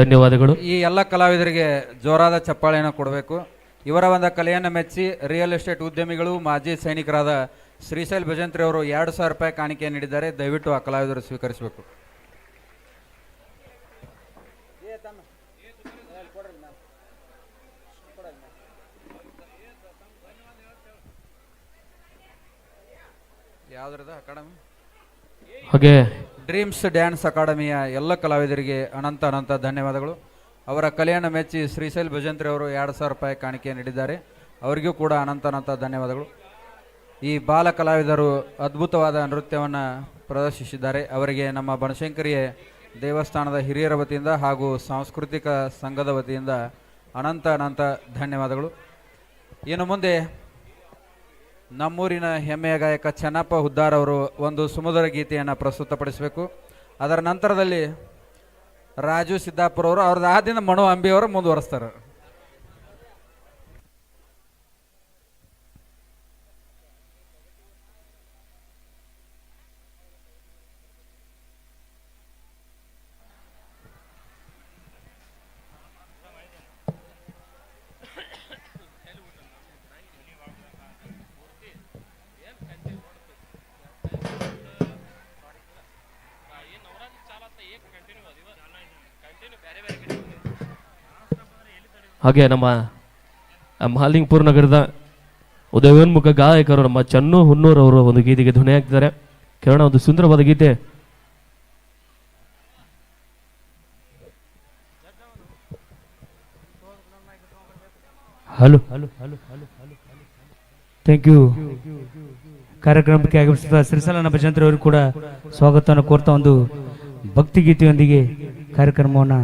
ಧನ್ಯವಾದಗಳು. ಈ ಎಲ್ಲ ಕಲಾವಿದರಿಗೆ ಜೋರಾದ ಚಪ್ಪಾಳೆಯನ್ನು ಕೊಡಬೇಕು. ಇವರ ಒಂದು ಕಲೆಯನ್ನು ಮೆಚ್ಚಿ ರಿಯಲ್ ಎಸ್ಟೇಟ್ ಉದ್ಯಮಿಗಳು ಮಾಜಿ ಸೈನಿಕರಾದ ಶ್ರೀಶೈಲ್ ಭಜಂತ್ರಿ ಅವರು ಎರಡು ಸಾವಿರ ರೂಪಾಯಿ ಕಾಣಿಕೆ ನೀಡಿದ್ದಾರೆ. ದಯವಿಟ್ಟು ಆ ಕಲಾವಿದರು ಸ್ವೀಕರಿಸಬೇಕು. ಯಾವ್ದ್ರದ ಅಕಾಡೆಮಿ? ಹಾಗೆ ಡ್ರೀಮ್ಸ್ ಡ್ಯಾನ್ಸ್ ಅಕಾಡೆಮಿಯ ಎಲ್ಲ ಕಲಾವಿದರಿಗೆ ಅನಂತ ಅನಂತ ಧನ್ಯವಾದಗಳು. ಅವರ ಕಲೆಯನ್ನು ಮೆಚ್ಚಿ ಶ್ರೀಶೈಲ್ ಭಜಂತ್ರಿ ಅವರು ಎರಡು ಸಾವಿರ ರೂಪಾಯಿ ಕಾಣಿಕೆ ನೀಡಿದ್ದಾರೆ. ಅವರಿಗೂ ಕೂಡ ಅನಂತ ಅನಂತ ಧನ್ಯವಾದಗಳು. ಈ ಬಾಲ ಕಲಾವಿದರು ಅದ್ಭುತವಾದ ನೃತ್ಯವನ್ನು ಪ್ರದರ್ಶಿಸಿದ್ದಾರೆ. ಅವರಿಗೆ ನಮ್ಮ ಬನಶಂಕರಿಯ ದೇವಸ್ಥಾನದ ಹಿರಿಯರ ವತಿಯಿಂದ ಹಾಗೂ ಸಾಂಸ್ಕೃತಿಕ ಸಂಘದ ವತಿಯಿಂದ ಅನಂತ ಅನಂತ ಧನ್ಯವಾದಗಳು. ಇನ್ನು ಮುಂದೆ ನಮ್ಮೂರಿನ ಹೆಮ್ಮೆಯ ಗಾಯಕ ಚೆನ್ನಪ್ಪ ಹುದ್ದಾರ್ ಅವರು ಒಂದು ಸುಮಧುರ ಗೀತೆಯನ್ನು ಪ್ರಸ್ತುತಪಡಿಸಬೇಕು. ಅದರ ನಂತರದಲ್ಲಿ ರಾಜು ಸಿದ್ದಾಪುರ ಅವರು, ಅವ್ರದ್ದು ದಿನ ಮನು ಅಂಬಿ ಅವರು ಮುಂದುವರಿಸ್ತಾರೆ. ಹಾಗೆ ನಮ್ಮ ಮಹಾಲಿಂಗಪುರ ನಗರದ ಉದಯೋನ್ಮುಖ ಗಾಯಕರು, ನಮ್ಮ ಚನ್ನು ಹುನ್ನೂರ್ ಅವರು ಒಂದು ಗೀತೆಗೆ ಧ್ವನಿ ಹಾಕ್ತಿದ್ದಾರೆ. ಕೇಳೋಣ ಒಂದು ಸುಂದರವಾದ ಗೀತೆ. ಹಲೋ ಥ್ಯಾಂಕ್ ಯು ಕಾರ್ಯಕ್ರಮಕ್ಕೆ ಆಗಮಿಸಿದ ಸಿರಿಸಲ ನಮ್ಮ ಅವರು ಕೂಡ ಸ್ವಾಗತವನ್ನು ಕೋರ್ತಾ ಒಂದು ಭಕ್ತಿ ಗೀತೆಯೊಂದಿಗೆ ಕಾರ್ಯಕ್ರಮವನ್ನು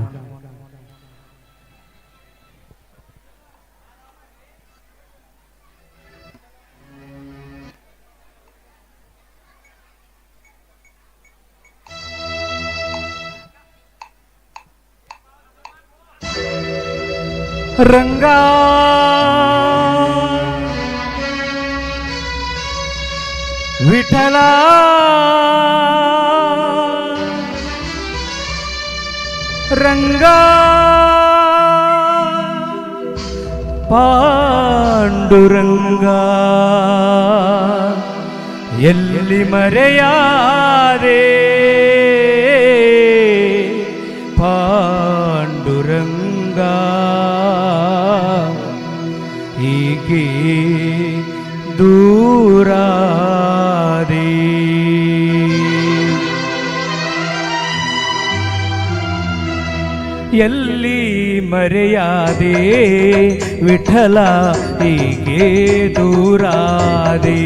ಎಲ್ಲಿ ಮರೆಯಾದೆ? ವಿಠಲ ಹೀಗೆ ದೂರಾದೆ?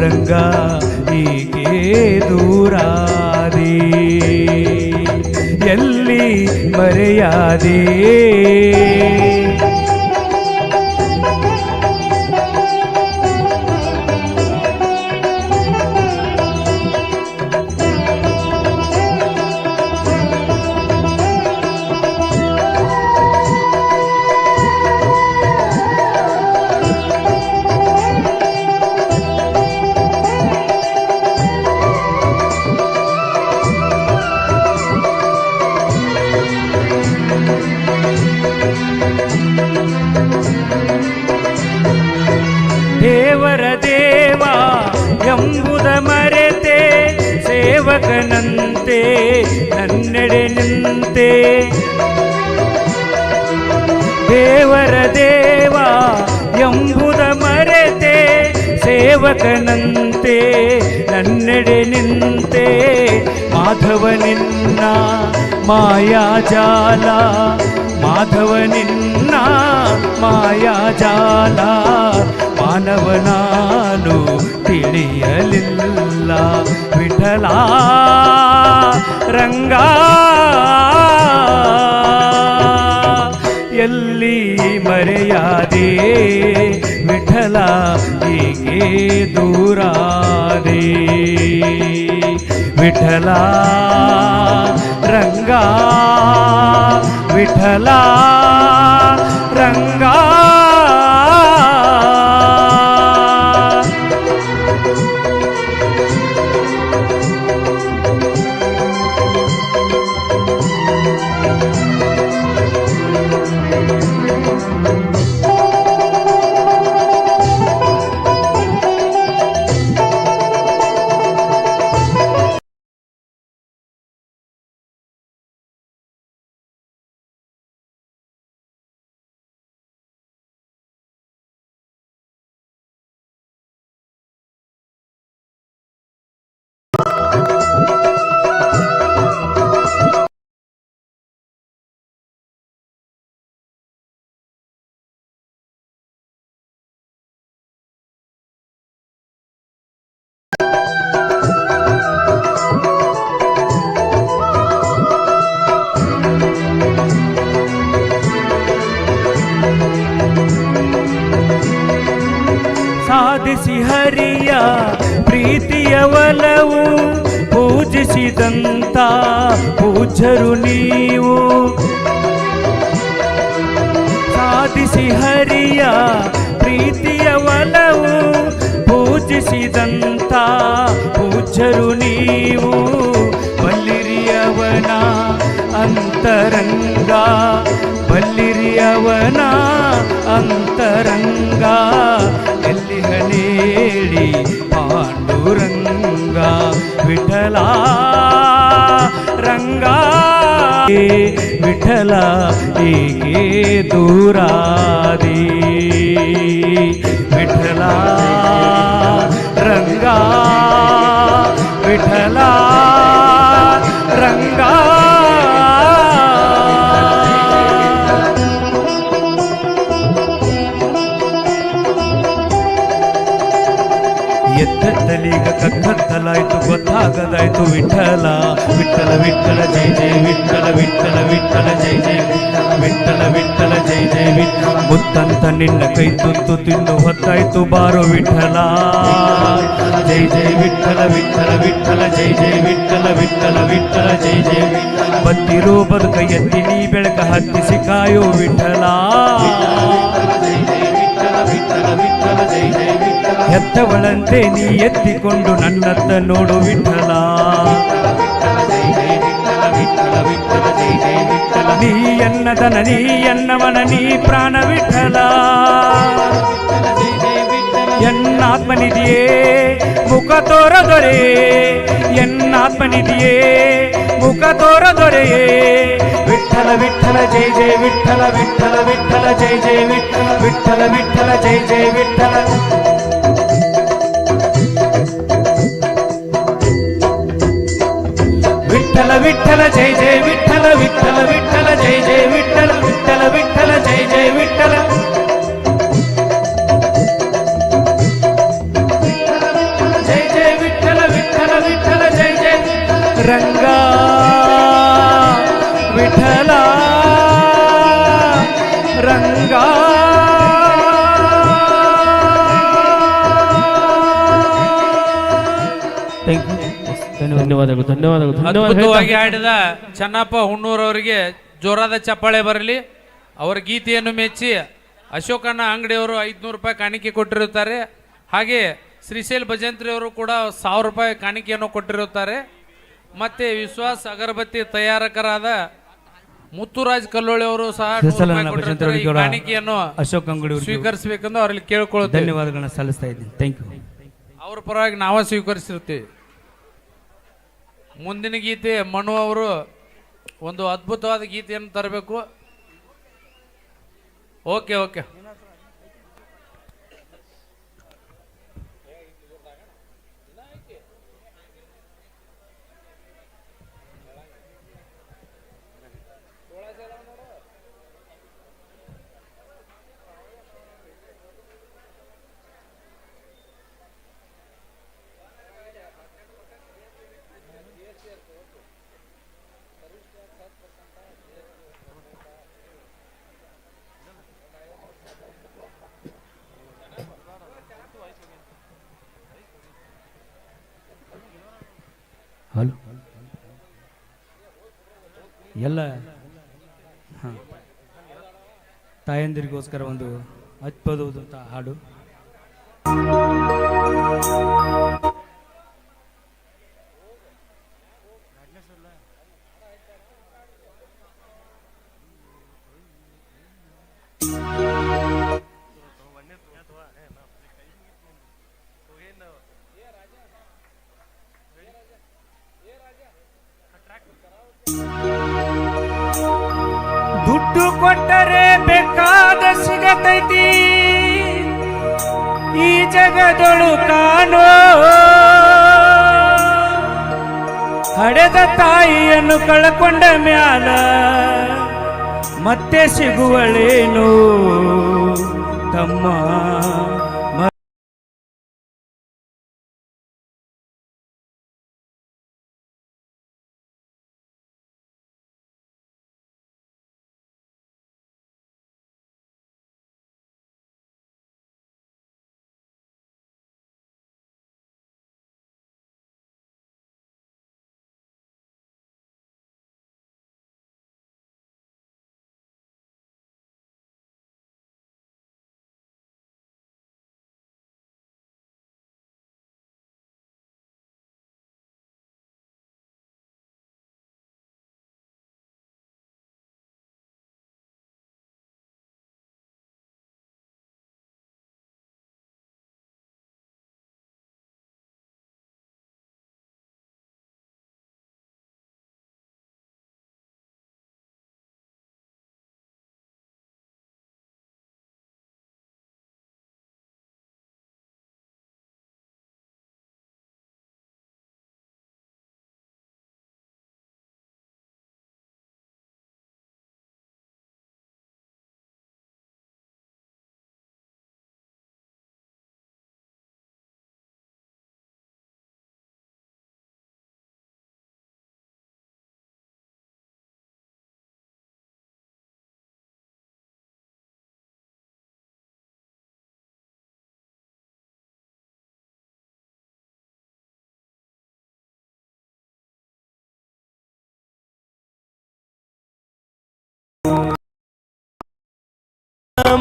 ರಂಗ ಹೀಗೆ ದೂರಾದೆ? ಎಲ್ಲಿ ಮರೆಯಾದೆ? ಎಂಬುದ ಮರೆತೆ ಸೇವಕನಂತೆ ನನ್ನೆಡೆ ನಿಂತೆ ದೇವರ ದೇವ ಎಂಬುದ ಮರೆತೆ ಸೇವಕನಂತೆ ನನ್ನೆಡೆ ನಿಂತೆ ಮಾಧವ ನಿನ್ನ ಮಾಯಾಜಾಲ ಮಾಧವ ನಿನ್ನ ಮಾಯಾಜಾಲ ಮಾನವನಾನು ತಿಳಿಯಲಿಲ್ಲ ವಿಠಲ ರಂಗ. ಎಲ್ಲಿ ಮರೆಯಾದೆ ವಿಠಲ ಹೀಗೆ ದೂರಾದೆ. ವಿಠಲ ರಂಗ ವಿಠಲ ಪೂಜರು ನೀವು. ಸಾಧಿಸಿ ಹರಿಯ ಪ್ರೀತಿಯ ಒಲವು ಪೂಜಿಸಿದಂತ ಪೂಜರು ನೀವು. ಬಲ್ಲಿರಿಯವನ ಅಂತರಂಗ ಬಲ್ಲಿರಿಯವನ ಅಂತರಂಗ, ಎಲ್ಲಿ ಹನೇಳಿ ಪಾಂಡುರಂಗ ವಿಠಲ ರಂಗ ವಿಠಲ ಹೀಗೆ ದೂರಾದಿ ವಿಠಲ ರಂಗ ಕಕ್ಕತ್ತಲಾಯ್ತು ಗೊತ್ತಾಗದಾಯ್ತು ವಿಠಲ ವಿಠಲ ವಿಠಲ ಜೈ ಜೈ ವಿಠಲ ವಿಠಲ ವಿಠಲ ಜೈ ಜೈ ವಿಠಲ ವಿಠಲ ಜೈ ಜೈ ವಿಠಲ ಮುತ್ತಂತ ನಿನ್ನ ಕೈ ತುತ್ತು ತಿನ್ನು ಹೊತ್ತಾಯ್ತು ಬಾರೋ ವಿಠಲ ಜೈ ಜೈ ವಿಠಲ ವಿಠಲ ವಿಠಲ ಜೈ ಜೈ ವಿಠಲ ವಿಠಲ ವಿಠಲ ಜೈ ಜೈ ಬತ್ತಿರೋ ಬದುಕ ಎತ್ತಿ ನೀ ಬೆಳಕ ಹತ್ತಿಸಿ ಕಾಯೋ ವಿಠಲ ಹೆತ್ತವಳಂತೆ ನೀ ಎತ್ತಿಕೊಂಡು ನನ್ನತ್ತ ನೋಡು ವಿಠಲ ನೀ ಎನ್ನದನ ನೀ ಎನ್ನವನ ನೀ ಪ್ರಾಣ ವಿಠಲ ಎನ್ನಾತ್ಮನಿದೆಯೇ ಮುಖ ತೋರದೊರೆ ಎನ್ನಾತ್ಮನಿದೆಯೇ ಮುಖ ತೋರದೊರೆಯೇ ವಿಠಲ ವಿಠಲ ಜೈ ಜೈ ವಿಠಲ ವಿಠಲ ವಿಠಲ ಜೈ ಜೈ ವಿಠಲ ವಿಠಲ ವಿಠಲ ಜೈ ಜೈ ವಿಠಲ ವಿಠಲ ವಿಠಲ ಜೈ ಜೈ ವಿಠಲ ವಿಠಲ ವಿಠಲ ಜೈ ಜೈ ವಿಠಲ ವಿಠಲ ವಿಠಲ ಜೈ ಜೈ ವಿಠಲ ಜೈ ಜೈ ವಿಠಲ ವಿಠಲ ವಿಠಲ ಜೈ ಜೈ ರಂಗ ವಿಠಲ ರಂಗ ಧನ್ಯವಾದಗಳು ಧನ್ಯವಾದಗಳು ಧನ್ಯವಾದ ಅದ್ಭುತವಾಗಿ ಆಡಿದ ಚನ್ನಪ್ಪ ಹುಣ್ಣೂರ್ ಅವರಿಗೆ ಜೋರಾದ ಚಪ್ಪಾಳೆ ಬರಲಿ. ಅವರ ಗೀತೆಯನ್ನು ಮೆಚ್ಚಿ ಅಶೋಕಣ್ಣ ಅಂಗಡಿಯವರು ಐದುನೂರು ರೂಪಾಯಿ ಕಾಣಿಕೆ ಕೊಟ್ಟಿರುತ್ತಾರೆ. ಹಾಗೆ ಶ್ರೀಶೈಲ್ ಭಜಂತ್ರಿಯವರು ಕೂಡ ಸಾವಿರ ರೂಪಾಯಿ ಕಾಣಿಕೆಯನ್ನು ಕೊಟ್ಟಿರುತ್ತಾರೆ. ಮತ್ತೆ ವಿಶ್ವಾಸ್ ಅಗರಬತ್ತಿ ತಯಾರಕರಾದ ಮುತ್ತುರಾಜ್ ಕಲ್ಲೋಳಿ ಅವರು ಸಹ ನೂರು ಹೆಸರನ್ನ ರೂಪಾಯಿ ಕೊಟ್ಟಿರುತ್ತಾರೆ. ಈ ಕಾಣಿಕೆಯನ್ನು ಅಶೋಕ್ ಅಂಗಡಿ ಸ್ವೀಕರಿಸಬೇಕೆಂದು ಅವರಲ್ಲಿ ಕೇಳಿಕೊಳ್ಳುತ್ತೇವೆ. ಧನ್ಯವಾದಗಳನ್ನ ಸಲ್ಲಿಸ್ತಾ ಇದ್ದೀನಿ. ಥ್ಯಾಂಕ್ ಯು ಅವ್ರ ಪರವಾಗಿ ನಾವೇ ಸ್ವೀಕರಿಸಿರ್ತೀವಿ ಮುಂದಿನ ಗೀತೆ ಮನು ಅವರು ಒಂದು ಅದ್ಭುತವಾದ ಗೀತೆಯನ್ನು ತರಬೇಕು. ಓಕೆ ಓಕೆ ಹಲೋ ಎಲ್ಲ ಹಾಂ ತಾಯಂದಿರಿಗೋಸ್ಕರ ಒಂದು ಅದ್ಭುತವಾದಂಥ ಹಾಡು. ದುಡ್ಡು ಕೊಟ್ಟರೆ ಬೇಕಾದ ಸಿಗತೈತಿ. ಈ ಜಗದೊಳು ಕಾಣೋ ಹಡೆದ ತಾಯಿಯನ್ನು ಕಳ್ಕೊಂಡ ಮ್ಯಾಲ ಮತ್ತೆ ಸಿಗುವಳೇನು ತಮ್ಮ?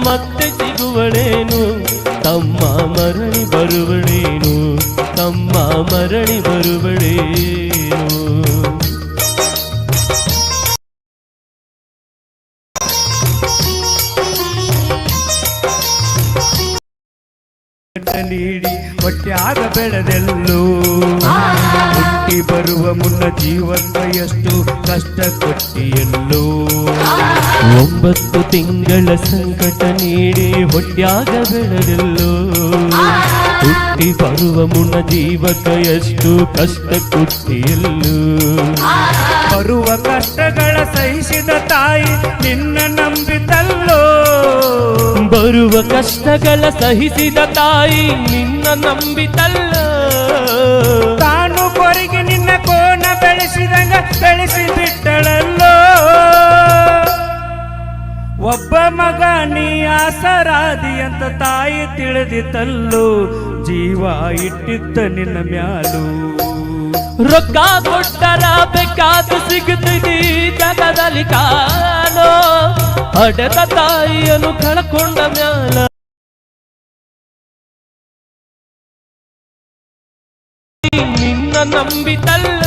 ಮತ್ತೆ ಸಿಗುವಳೇನು ತಮ್ಮ ಮರಳಿ ಬರುವಳೇನು ತಮ್ಮ ಮರಳಿ ಬರುವಳೇನು ಬೆಟ್ಟ ನೀಡಿ ಹೊಟ್ಟೆಯಾಗ ಬೆಳೆದೆಲ್ಲೋ ಹುಟ್ಟಿ ಬರುವ ಮುನ್ನ ಜೀವನ ಎಷ್ಟು ಕಷ್ಟ ಕೊಟ್ಟಿಯಲ್ಲೋ ಒಂಬತ್ತು ತಿಂಗಳ ಸಂಕಟ ನೀಡಿ ಹೊಟ್ಯಾಗ ಬೆಳೆದೆಲ್ಲೋ ಹುಟ್ಟಿ ಬರುವ ಮುನ್ನ ಜೀವಕ ಎಷ್ಟು ಕಷ್ಟ ಕೊಟ್ಟಿಯಲ್ಲೋ. ಬರುವ ಕಷ್ಟಗಳ ಸಹಿಸಿದ ತಾಯಿ ನಿನ್ನ ನಂಬಿದಲ್ಲೋ ಬರುವ ಕಷ್ಟಗಳ ಸಹಿಸಿದ ತಾಯಿ ನಿನ್ನ ನಂಬಿತಲ್ಲ. ತಾನು ಕೊರಿಗೆ ನಿನ್ನ ಕೋಣ ಬೆಳೆಸಿದಂಗ ಬೆಳೆಸಿ ಬಿಟ್ಟಳಲ್ಲೋ ಒಬ್ಬ ಮಗ ನೀ ಆಸರಾದಿ ಅಂತ ತಾಯಿ ತಿಳಿದಿತಲ್ಲೋ ಜೀವ ಇಟ್ಟಿದ್ದ ನಿನ್ನ ಮ್ಯಾಲು. ರೊಕ್ಕ ಕೊಟ್ಟರ ಬೇಕಾದ ಸಿಗುತ್ತಿದೆ ಜಗದಲ್ಲಿ ಕಾಣೋ ಹಡೆದ ತಾಯಿಯನ್ನು ಕಳ್ಕೊಂಡ ಮ್ಯಾಲ. ನಿನ್ನ ನಂಬಿತಲ್ಲ.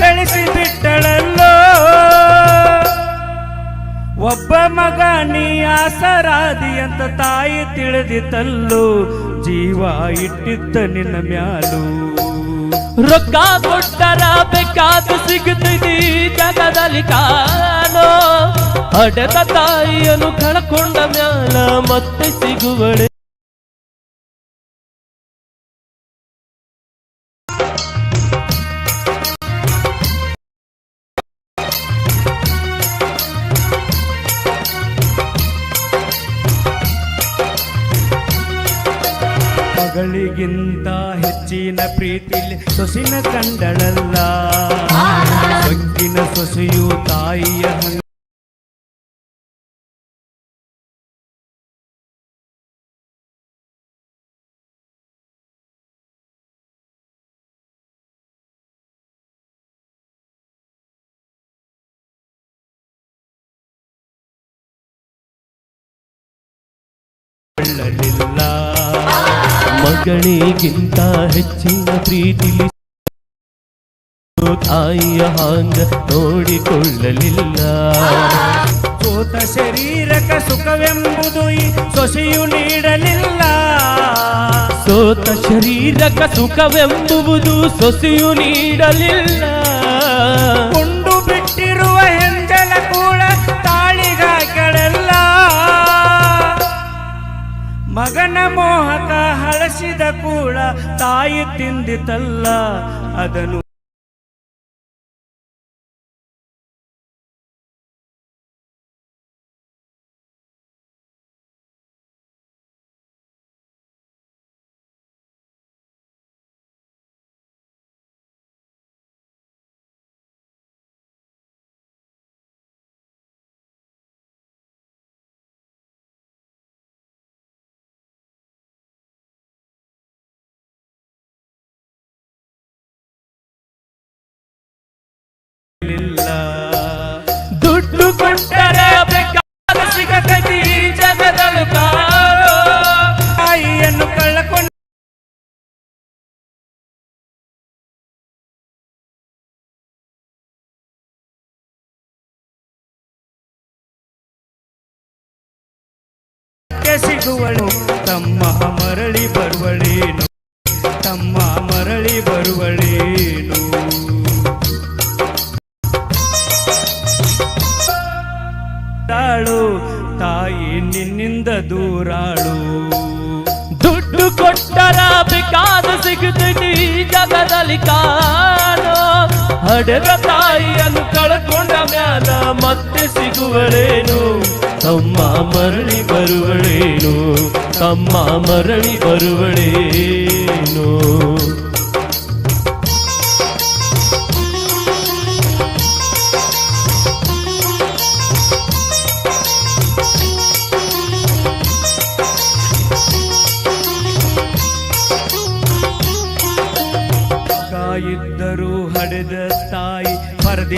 ಬೆಳೆಸಿ ಬಿಟ್ಟಳಲ್ಲೋ ಒಬ್ಬ ಮಗ ನೀ ಆಸರಾದಿ ಅಂತ ತಾಯಿ ತಿಳಿದಿತ್ತಲ್ಲೋ ಜೀವ ಇಟ್ಟಿದ್ದ ನಿನ್ನ ಮ್ಯಾಲು. ರೊಕ್ಕ ಕೊಟ್ಟರ ಬೇಕಾದ ಸಿಗುತ್ತಿದಿ ಜಗದಲ್ಲಿ ಕಾಲೋ. ಅಡದ ತಾಯಿಯನ್ನು ಕಳ್ಕೊಂಡ ಮ್ಯಾಲ ಮತ್ತೆ ಸಿಗುವಳೆ. ಪ್ರೀತಿಲಿ ಸೊಸಿನ ಕಂಡಳಲ್ಲ ಸೊಕ್ಕಿನ ಸೊಸೆಯು ತಾಯಿಯ ಹಂಗ ಕೊಳ್ಳಲಿಲ್ಲ ಮಗಳಿಗಿಂತ ಹೆಚ್ಚಿನ ಪ್ರೀತಿಲಿ ತಾಯಿಯ ಹಾಂಗ ನೋಡಿಕೊಳ್ಳಲಿಲ್ಲ. ಸೋತ ಶರೀರಕ ಸುಖವೆಂಬುದು ಈ ಸೊಸೆಯು ನೀಡಲಿಲ್ಲ. ಸೋತ ಶರೀರಕ ಸುಖವೆಂಬುವುದು ಸೊಸೆಯು ನೀಡಲಿಲ್ಲ. ಮಗನ ಮೋಹಕ ಹಳಸಿದ ಕೂಡ ತಾಯಿ ತಿಂದಿತಲ್ಲ ಅದನ್ನು ಈ ದೂರಾಳು ದುಡ್ಡು ಕೊಟ್ಟರ ಬೇಕಾದ ಸಿಗುತ್ತೆ ಈ ಜಗದಲ್ಲಿ ಕಾಣೋ ಹಡೆದ ತಾಯಿಯನ್ನು ಕಳ್ಕೊಂಡ ಮ್ಯಾಲ ಮತ್ತೆ ಸಿಗುವಳೇನು? ತಮ್ಮ ಮರಳಿ ಬರುವಳೇನು? ತಮ್ಮ ಮರಳಿ ಬರುವಳೇನು?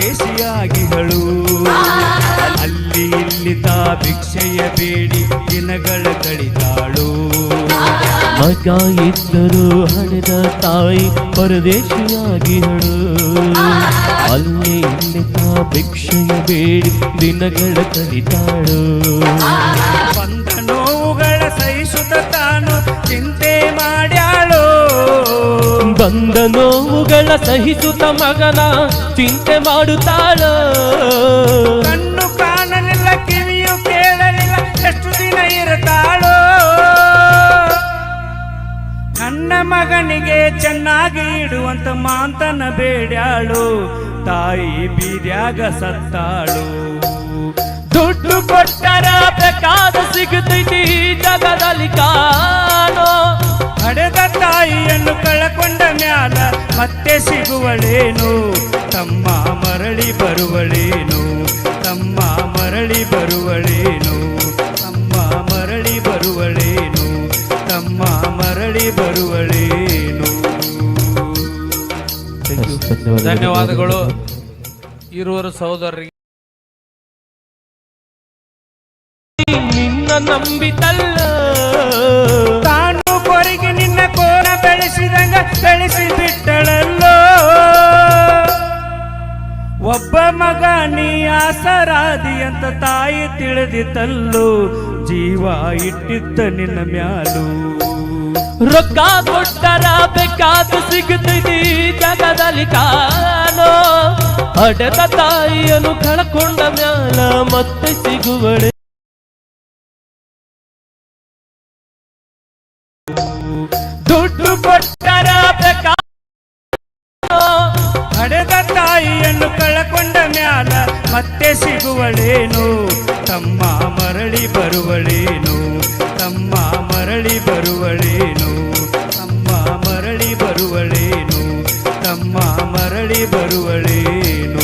ಪರದೇಶಿಯಾಗಿಗಳು ಅಲ್ಲಿ ಇಲ್ಲಿ ತಾ ಭಿಕ್ಷೆಯ ಬೇಡಿ ದಿನಗಳ ಕಳಿತಾಳು ಮಗ ಇದ್ದರೂ ಹಣದ ತಾಯಿ ಪರದೇಶಿಯಾಗಿಹಳು ಅಲ್ಲಿ ಇಲ್ಲಿ ತಾ ಭಿಕ್ಷೆಯ ಬೇಡಿ ದಿನಗಳ ಕಳಿದಾಳು ಬಂದ ನೋವುಗಳ ಸಹಿಸುತ್ತ ತಾನು ಚಿಂತೆ ಮಾಡ್ಯಾಳು ಬಂದ ನೋವುಗಳ ಸಹಿಸುತ್ತ ಮಗನ ಚಿಂತೆ ಮಾಡುತ್ತಾಳ. ಕಣ್ಣು ಕಾಣಲಿಲ್ಲ, ಕಿವಿಯು ಕೇಳಲಿಲ್ಲ, ಎಷ್ಟು ದಿನ ಇರುತ್ತಾಳೋ ನನ್ನ ಮಗನಿಗೆ ಚೆನ್ನಾಗಿ ಇಡುವಂತ ಮಾಂತನ ಬೇಡ್ಯಾಳು, ತಾಯಿ ಬೀರ್ಯಾಗ ಸತ್ತಾಳು. ದುಡ್ಡು ಕೊಟ್ಟರ ಪ್ರಕಾಶ ಸಿಗುತ್ತೈತಿ ಜಗದಲ್ಲಿ ಕಾಣೋ. ಹಡೆದ ತಾಯಿಯನ್ನು ಕಳಕೊಂಡ ಮ್ಯಾಲ ಮತ್ತೆ ಸಿಗುವಳೇನು? ತಮ್ಮ ಮರಳಿ ಬರುವಳೇನು? ತಮ್ಮ ಮರಳಿ ಬರುವಳೇನು? ತಮ್ಮ ಮರಳಿ ಬರುವಳೇನು? ತಮ್ಮ ಮರಳಿ ಬರುವಳೇನು? ಧನ್ಯವಾದಗಳು. ಇರುವರು ಸಹೋದರರಿಗೆ. ನಿನ್ನ ನಂಬಿತಲ್ಲ. ಬೆಳೆಸಿ ಬಿಟ್ಟಳಲ್ಲೋ ಒಬ್ಬ ಮಗ ನೀ ಆಸರಾದಿ ಅಂತ ತಾಯಿ ತಿಳಿದಿತ್ತಲ್ಲೋ ಜೀವ ಇಟ್ಟಿದ್ದ ನಿನ್ನ ಮ್ಯಾಲು. ರೊಕ್ಕ ಕೊಟ್ಟರ ಬೇಕಾದ ಸಿಗುತ್ತಿದಿ ಜಗದಲ್ಲಿ ಕಾಲೋ. ಹಡೆದ ತಾಯಿಯನ್ನು ಕಳ್ಕೊಂಡ ಮ್ಯಾಲ ಮತ್ತೆ ಸಿಗುವಳೆ. ತಮ್ಮ ಮರಳಿ ಬರುವಳೇನು ತಮ್ಮ ಮರಳಿ ಬರುವಳೇನು ತಮ್ಮ ಮರಳಿ ಬರುವಳೇನು ತಮ್ಮ ಮರಳಿ ಬರುವಳೇನು.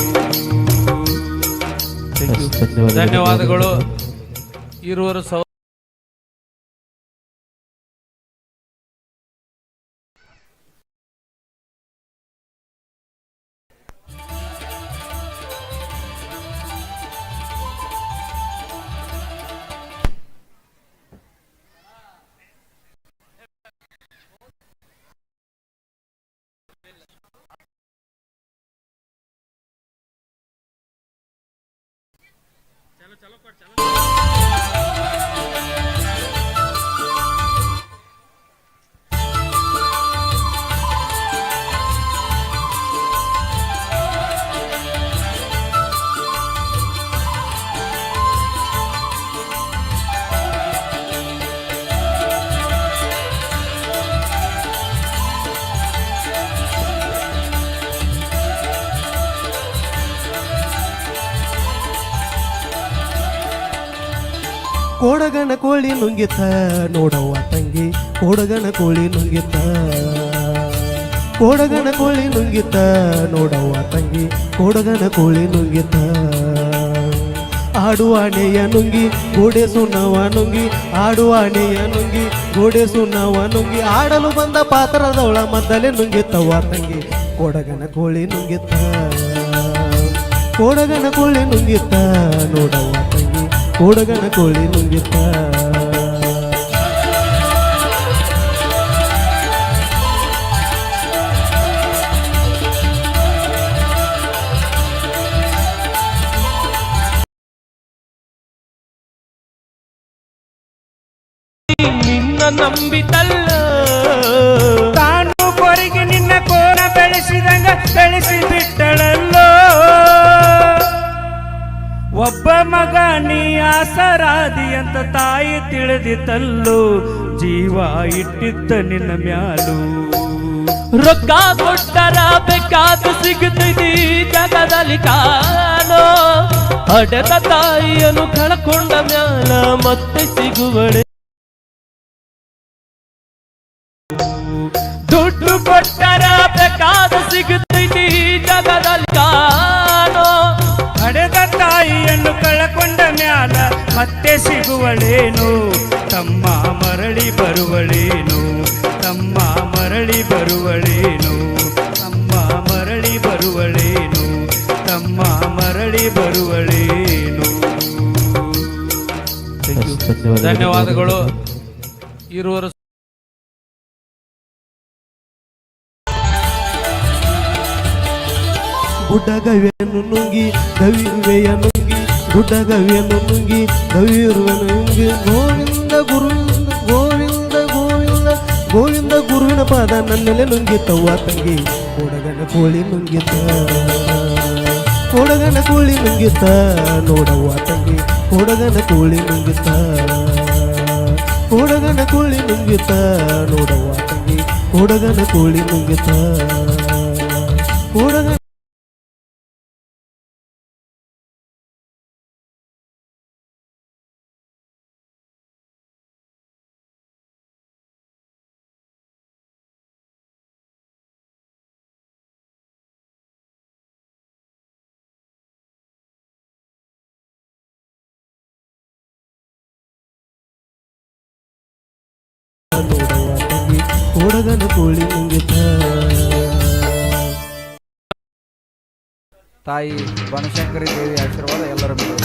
ಧನ್ಯವಾದಗಳು. ಇರುವರು ಕೋಡಗನ ಕೋಳಿ ನುಂಗಿತ ನೋಡವ್ವ ತಂಗಿ. ಕೋಡಗನ ಕೋಳಿ ನುಂಗಿತ. ಕೋಡಗನ ಕೋಳಿ ನುಂಗಿತ ನೋಡವ್ವ ತಂಗಿ. ಕೋಡಗನ ಕೋಳಿ ನುಂಗಿತ. ಆಡುವಾಣೆಯ ನುಂಗಿ ಗೋಡೆ ಸುಣ್ಣವ ನುಂಗಿ ಆಡುವಾಣೆಯ ನುಂಗಿ ಗೋಡೆ ಸುಣ್ಣವ ನುಂಗಿ, ಆಡಲು ಬಂದ ಪಾತ್ರದವಳ ಮದ್ದಲೆ ನುಂಗಿತ್ತವ್ವ ತಂಗಿ. ಕೋಡಗನ ಕೋಳಿ ನುಂಗಿತ. ಕೋಡಗನ ಕೋಳಿ ನುಂಗಿತ್ತ ನೋಡವ್ವ ಕೋಡಗನ ಕೋಳಿ ನುಂಗಿತ್ತ. ನಿನ್ನ ನಂಬಿತಲ್ಲ. ತಾನು ಕೊರಿಗೆ ನಿನ್ನ ಕೋನ ಬೆಳೆಸಿದಂಗ ಬೆಳೆಸಿ ಬಿಟ್ಟಳಲ್ಲೋ ಒಬ್ಬ ಮಗ ನೀ ಆಸರಾದಿ ಅಂತ ತಾಯಿ ತಿಳಿದಿತ್ತಲ್ಲೋ, ಜೀವ ಇಟ್ಟಿದ್ದ ನಿನ್ನ ಮ್ಯಾಲು. ರೊಕ್ಕ ಕೊಟ್ಟರ ಬೇಕಾದ ಸಿಗುತ್ತಿದ್ದಿ ಜಗದಲ್ಲಿ ಕಾಣೋ ಅಡದ ತಾಯಿಯನ್ನು ಕಳ್ಕೊಂಡ ಮ್ಯಾಲ ಮತ್ತೆ ಸಿಗುವಳೆ. ದುಡ್ಡು ಕೊಟ್ಟರ ಬೇಕಾದ ಸಿಗುತ್ತಿದಿ ಮತ್ತೆ ಸಿಗುವಳೇನು? ತಮ್ಮ ಮರಳಿ ಬರುವಳೇನು? ತಮ್ಮ ಮರಳಿ ಬರುವಳೇನು? ತಮ್ಮ ಮರಳಿ ಬರುವಳೇನು? ತಮ್ಮ ಮರಳಿ ಬರುವಳೇನು? ಧನ್ಯವಾದಗಳು. ಇರುವರು ಗುಡ್ಡಗವೆಯನ್ನು ನುಂಗಿ ಗವಿರುವೆಯ ನುಂಗಿ ಗುಡ್ಡಗವಿಯನ್ನು ನುಂಗಿ ಗವಿರುವೆಯನ್ನು ನುಂಗಿ ಗೋವಿಂದ ಗುರುವಿಂದ ಗೋವಿಂದ ಗೋವಿಂದ ಗೋವಿಂದ ಗುರುವಿನ ಪಾದ ನನ್ನೆಲೆ ನುಂಗಿತ್ತವ್ವ ತಂಗಿ. ಕೊಡಗನ ಕೋಳಿ ನುಂಗಿತ. ಕೊಡಗನ ಕೋಳಿ ನುಂಗಿತ. ನೋಡವ್ವ ತಂಗಿ, ಕೊಡಗನ ಕೋಳಿ ನುಂಗಿತ. ಕೊಡಗನ ಕೋಳಿ ನುಂಗಿತ. ನೋಡವ್ವ ತಂಗಿ, ಕೊಡಗನ ಕೋಳಿ ನುಂಗಿತ. ಕೋಡಗನ ತಂಗಿ ಕೋಳಿ ತಾಯಿ ಬನಶಂಕರಿ ದೇವಿ ಆಶೀರ್ವಾದ ಎಲ್ಲರ ಮೇಲೆ.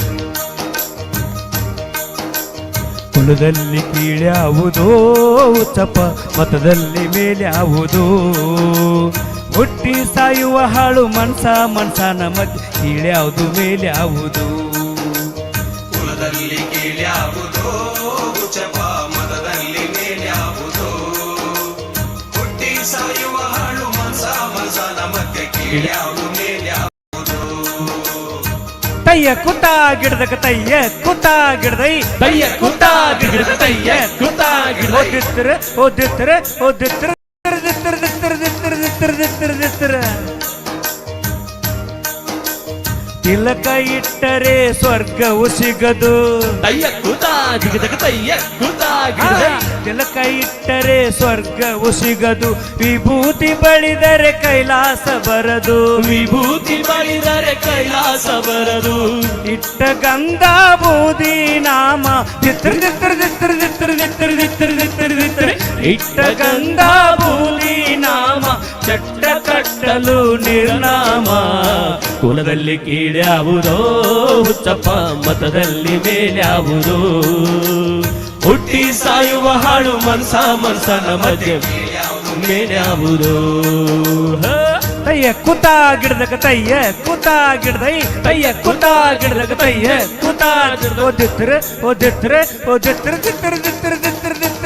ಕುಲದಲ್ಲಿ ಕೀಳ್ಯಾವುದೋ ಚಪ ಮತದಲ್ಲಿ ಮೇಲ್ಯಾವುದೋ ಹುಟ್ಟಿ ಸಾಯುವ ಹಾಳು ಮನ್ಸ ಮನ್ಸ ನಮ್ಮ ಕೀಳ್ಯಾವುದು ಮೇಲ್ಯಾವುದು ಕುಲದಲ್ಲಿ ಕೀಳ್ಯಾವುದೋ ತಯ್ಯ ಕುತ ಗಿಡದಕ ತಯ್ಯ ಕುತ ಗಿಡದೈ ತಯ್ಯ ಕುತ ಗಿಡದ ತಯ್ಯ ಕುತ ಗಿಡ ಓದಿತ್ತರ ಓದಿತ್ತರ ಓದಿತ್ತರ ದಿತ್ತರ ದಿತ್ತರ ದಿತ್ತರ ದಿತ್ತರ ತಿಲಕ ಇಟ್ಟರೆ ಸ್ವರ್ಗವು ಸಿಗದು. ತಯ್ಯ ಕೂತ ಜಿಗದಗ ತಯ್ಯ ಕೂತ. ತಿಲಕ ಇಟ್ಟರೆ ಸ್ವರ್ಗವು ಸಿಗದು. ವಿಭೂತಿ ಬಳಿದರೆ ಕೈಲಾಸ ಬರದು. ವಿಭೂತಿ ಬಳಿದರೆ ಕೈಲಾಸ ಬರದು. ಇಟ್ಟ ಗಂಧ ಬೂದಿ ನಾಮ. ಚಿತ್ರ ಚಿತ್ರ ಚಿತ್ರ ಚಿತ್ರ ಚಿತ್ರ ಚಿತ್ರ ಚಿತ್ರ ಇಟ್ಟ ಗಂಧ ಬೂದಿ ನಾಮ. ಚಟ್ಟ ಕಟ್ಟಲು ನಿರ್ನಾಮ. ಕುಲದಲ್ಲಿ ಕೀಳ್ಯಾವುದೋ, ಹುಚ್ಚಪ್ಪ ಮತದಲ್ಲಿ ಮೇಲ್ಯಾವುದೋ. ಹುಟ್ಟಿ ಸಾಯುವ ಹಾಳು ಮನ್ಸ ಮನ್ಸನ ಮಧ್ಯೆ ಮೇಲ್ಯಾವುದೋ? ತಯ್ಯ ಕುತ ಗಿಡದಕ ತಯ್ಯ, ಕುತ ಗಿಡದೈ ತಯ್ಯ ಕುತ ಗಿಡದಕ ತಯ್ಯ, ಕುತ ಓದಿತ್ರ ಓದಿತ್ರ ಓದಿತ್ರ ದಿತ್ತರ ಚಿತ್ರ ಚಿತ್ರ ದಿತ್ತರ